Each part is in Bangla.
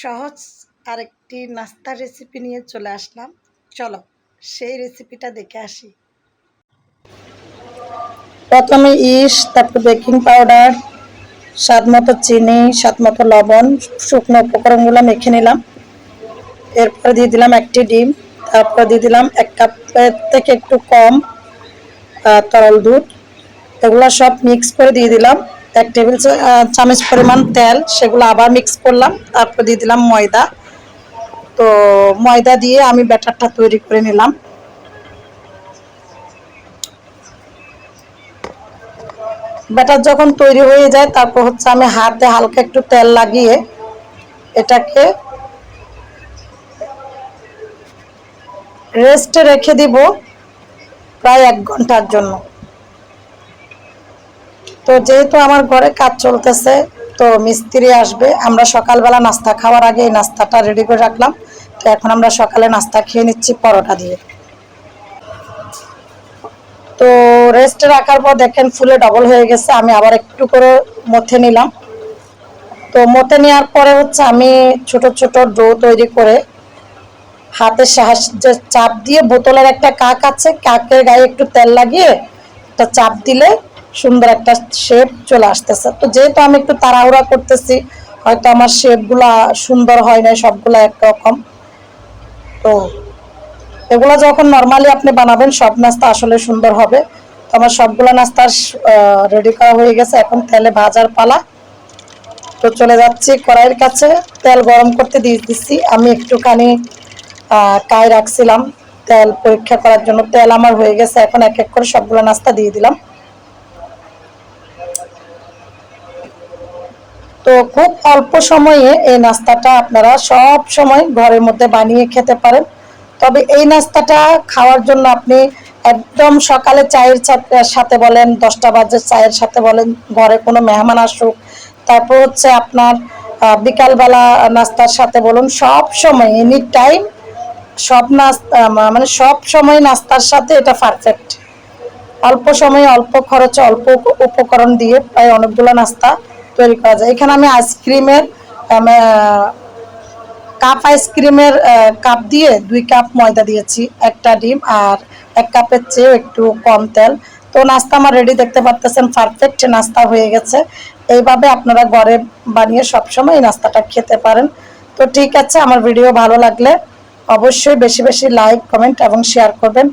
সহজ আরেকটি নাস্তার রেসিপি নিয়ে চলে আসলাম। চলো, সেই রেসিপিটা দেখে আসি। প্রথমে ইস, তারপর বেকিং পাউডার স্বাদ মতো চিনি স্বাদ মতো লবণ, শুকনো উপকরণগুলো মেখে নিলাম। এরপরে দিয়ে দিলাম একটি ডিম, তারপর দিয়ে দিলাম এক কাপের থেকে একটু কম তরল দুধ। এগুলো সব মিক্স করে দিয়ে দিলাম। এক টেবিল চামচ পরিমাণ তেল, সেগুলো আবার মিক্স করলাম, তারপর দিয়ে দিলাম ময়দা। তো ময়দা দিয়ে আমি ব্যাটারটা তৈরি করে নিলাম। ব্যাটার যখন তৈরি হয়ে যায়, তারপর হচ্ছে আমি হাতে হালকা একটু তেল লাগিয়ে এটাকে রেস্টে রেখে দিব প্রায় এক ঘণ্টার জন্য। তো যেহেতু আমার ঘরে কাজ চলতেছে, তো মিস্ত্রি আসবে। আমরা সকালবেলা নাস্তা খাওয়ার আগে এই নাস্তাটা রেডি করে রাখলাম। তো এখন আমরা সকালে নাস্তা খেয়ে নিচ্ছি পরোটা দিয়ে। তো রেস্টে রাখার পর দেখেন ফুলে ডবল হয়ে গেছে। আমি আবার একটু করে মথে নিলাম। তো মথে নেওয়ার পরে হচ্ছে আমি ছোট ছোট ডো তৈরি করে হাতের সাহায্যে চাপ দিয়ে বোতলের একটা কাক আছে, কাকের গায়ে একটু তেল লাগিয়ে একটা চাপ দিলে সুন্দর একটা শেপ চলে আসতেছে। তো যেহেতু আমি একটু তাড়াহুড়া করতেছি, হয়তো আমার শেপগুলা সুন্দর হয় না সবগুলা একরকম। তো এগুলো যখন নর্মালি আপনি বানাবেন, সব নাস্তা আসলে সুন্দর হবে। তো আমার সবগুলো নাস্তা রেডি করা হয়ে গেছে। এখন তেলে ভাজার পালা। তো চলে যাচ্ছি কড়াইয়ের কাছে। তেল গরম করতে দিয়ে দিচ্ছি আমি একটুখানি কায় রাখছিলাম। তেল পরীক্ষা করার জন্য তেল আমার হয়ে গেছে। এখন এক এক করে সবগুলো নাস্তা দিয়ে দিলাম। তো খুব অল্প সময়ে এই নাস্তাটা আপনারা সব সময় ঘরের মধ্যে বানিয়ে খেতে পারেন। তবে এই নাস্তাটা খাওয়ার জন্য আপনি একদম সকালে চায়ের সাথে- বলেন, দশটা বাজে চায়ের সাথে বলেন, ঘরে কোনো মেহমান আসুক। তারপর হচ্ছে আপনার বিকালবেলা নাস্তার সাথে বলুন, সব সময় এনি টাইম সব নাস্তা মানে সব সময় নাস্তার সাথে এটা পারফেক্ট অল্প সময়ে, অল্প খরচে, অল্প উপকরণ দিয়ে প্রায় অনেকগুলো নাস্তা তৈরি করা যায়। এখানে আমি আইসক্রিমের কাপ আইসক্রিমের কাপ দিয়ে দুই কাপ ময়দা দিয়েছি, একটা ডিম আর এক কাপের চেয়েও একটু কম তেল। তো নাস্তা আমার রেডি দেখতে পারতেছেন পারফেক্ট নাস্তা হয়ে গেছে। এইভাবে আপনারা ঘরে বানিয়ে সবসময় এই নাস্তাটা খেতে পারেন। তো ঠিক আছে, আমার ভিডিও ভালো লাগলে অবশ্যই বেশি বেশি লাইক কমেন্ট এবং শেয়ার করবেন।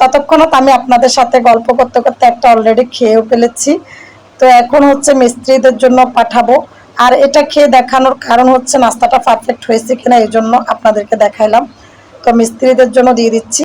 ততক্ষণত আমি আপনাদের সাথে গল্প করতে করতে একটা অলরেডি খেয়েও ফেলেছি। তো এখন হচ্ছে মিস্ত্রিদের জন্য পাঠাবো। আর এটা খেয়ে দেখানোর কারণ হচ্ছে নাস্তাটা পারফেক্ট হয়েছে কিনা এই জন্য আপনাদেরকে দেখাইলাম। তো মিস্ত্রিদের জন্য দিয়ে দিচ্ছি।